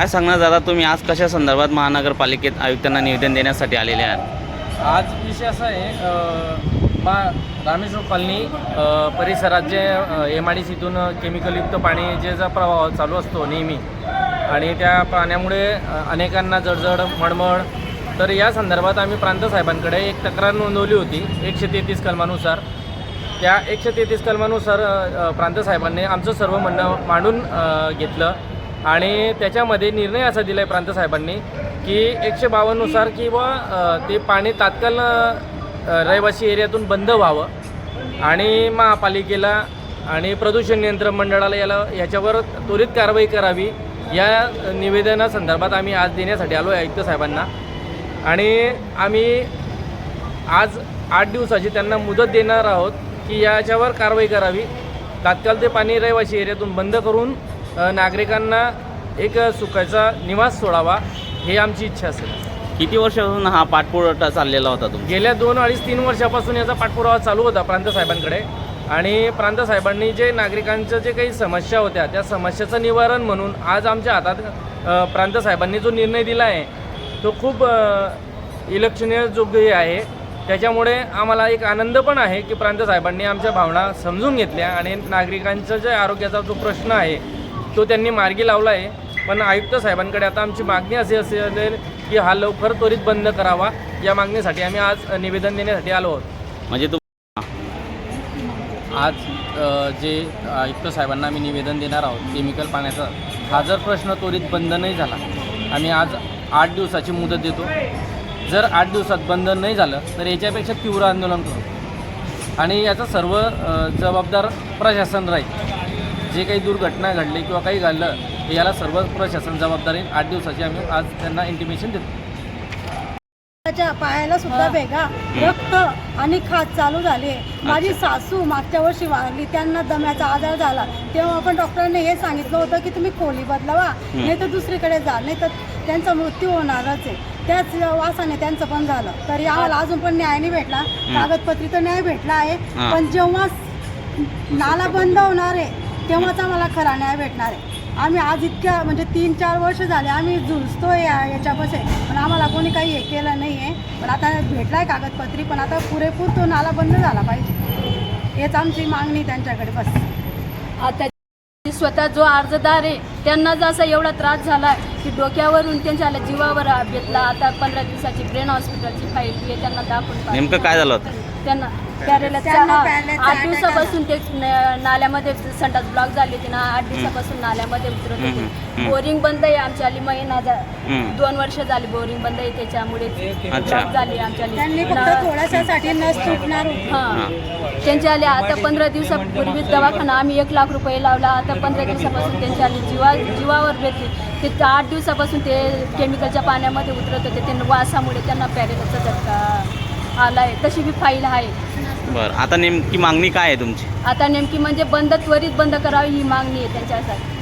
काय सांगणार दादा तुम्ही? आज कशा संदर्भात महानगरपालिकेत आयुक्तांना निवेदन देण्यासाठी आलेले आहात? आज विषय असा आहे अ, मा रामेश्वर कॉलनी अ, परिसरात जे एम आय डी सीतून केमिकलयुक्त पाणी जे जा प्रवाह चालू असतो नेहमी आणि त्या पाण्यामुळे अ, अनेकांना जळजळ मळमळ तर या संदर्भात आम्ही प्रांत साहेबांकडे एक तक्रार नोंदवली होती एकशे तेहतीस कलमानुसार. त्या एकशे तेहतीस कलमानुसार अ, प्रांत साहेबांनी आमचं सर्व म्हणणं मांडून अ, घेतलं. आणि त्याच्यामध्ये निर्णय असा दिला आहे प्रांत साहेबांनी की एकशे बावन्ननुसार किंवा ते पाणी तात्काळ रहिवासी एरियातून बंद व्हावं आणि महापालिकेला आणि प्रदूषण नियंत्रण मंडळाला याला याच्यावर त्वरित कारवाई करावी या निवेदनासंदर्भात आम्ही आज देण्यासाठी आलो आहे आयुक्त साहेबांना. आणि आम्ही आज आठ दिवसाची त्यांना मुदत देणार आहोत की याच्यावर कारवाई करावी. तात्काळ ते पाणी रहिवासी एरियातून बंद करून नागरिकांना एक सुखाचा निवास सोडावा हे आमची इच्छा असेल. किती वर्षापासून हा पाठपुरवठा चाललेला होता तुमचा? गेल्या दोन अडीच तीन वर्षापासून याचा पाठपुरावा चालू होता प्रांत साहेबांकडे. आणि प्रांत साहेबांनी जे नागरिकांच्या जे काही समस्या होत्या त्या समस्याचं निवारण म्हणून आज आमच्या हातात अ, प्रांत साहेबांनी जो निर्णय दिला आहे तो खूप अ, इलक्षणीय योग्य आहे. त्याच्यामुळे आम्हाला एक आनंद पण आहे की प्रांत साहेबांनी आमच्या भावना समजून घेतल्या आणि नागरिकांचा जे आरोग्याचा जो प्रश्न आहे तो त्यांनी मार्गी लावला आहे पण आयुक्त साहेबांकडे आता आमची मागणी अशी असेल की हा लवकर त्वरित बंद करावा. या मागणीसाठी आम्ही आज निवेदन देण्यासाठी आलो आहोत. म्हणजे तू आज जे आयुक्त साहेबांना आम्ही निवेदन देणार आहोत केमिकल पाण्याचा हा जर प्रश्न त्वरित बंद नाही झाला आम्ही आज आठ दिवसाची मुदत देतो. जर आठ दिवसात बंद नाही झालं तर याच्यापेक्षा तीव्र आंदोलन करू. आणि याचा सर्व जबाबदार प्रशासन राहील. जे काही दुर्घटना घडली किंवा काही घडलं तर याला सर्व प्रशासन जबाबदारी आठ दिवसाची आम्ही आज त्यांना इंटिमेशन देतो. त्याच्या पायाला सुद्धा भेगा रक्त आणि खाज चालू झाली. माझी सासू मागच्या वर्षी वारली त्यांना दम्याचा आजार झाला. तेव्हा आपण डॉक्टरांनी हे सांगितलं होतं की तुम्ही खोली बदलावा नाही तर दुसरीकडे जा नाही तर त्यांचा मृत्यू होणारच आहे. त्याच वासाने त्यांचं पण झालं. तरी आम्हाला अजून पण न्याय नाही भेटला. कागदपत्री तर न्याय भेटला आहे. पण जेव्हा नाला बंद होणार आहे तेव्हाच आम्हाला खरा न्याय भेटणार आहे. आम्ही आज इतक्या म्हणजे तीन चार वर्ष झाले आम्ही झुलतोय या याच्यापासून पण आम्हाला कोणी काही हे केलं नाही आहे पण आता भेटलाय कागदपत्री पण आता पुरेपूर तो नाला बंद झाला पाहिजे. हेच आमची मागणी त्यांच्याकडे बस. आता स्वतः जो अर्जदार आहे त्यांना जसा एवढा त्रास झाला की डोक्यावरून त्यांच्या जीवावर बेतला आता पंधरा दिवसाची ब्रेन हॉस्पिटलची फाईल आहे त्यांना दाखवून. नेमकं काय झालं होतं? त्यांना आठ दिवसापासून ते न- नाल्यामध्ये संडास ब्लॉक झाले होते ना आठ दिवसापासून नाल्यामध्ये उतरत होते. बोरिंग बंद आहे आमच्या आली महिना. दोन वर्ष झाली बोरिंग बंद आहे त्याच्यामुळे अच्छा. ब्लॉक झाली आमच्या त्यांच्या आले आता पंधरा दिवसापूर्वी दवाखाना आम्ही एक लाख रुपये लावला. आता पंधरा दिवसापासून त्यांच्या आले जीवा जीवावर बेतले ते आठ दिवसापासून ते केमिकलच्या पाण्यामध्ये उतरत होते. ते वासामुळे त्यांना पॅरेलाचा झटका आला आहे तशी बी फाईल आहे. बरं. आता नेमकी मागणी काय आहे तुमची? आता नेमकी म्हणजे बंद त्वरित बंद करावी ही मागणी आहे त्यांच्यासाठी.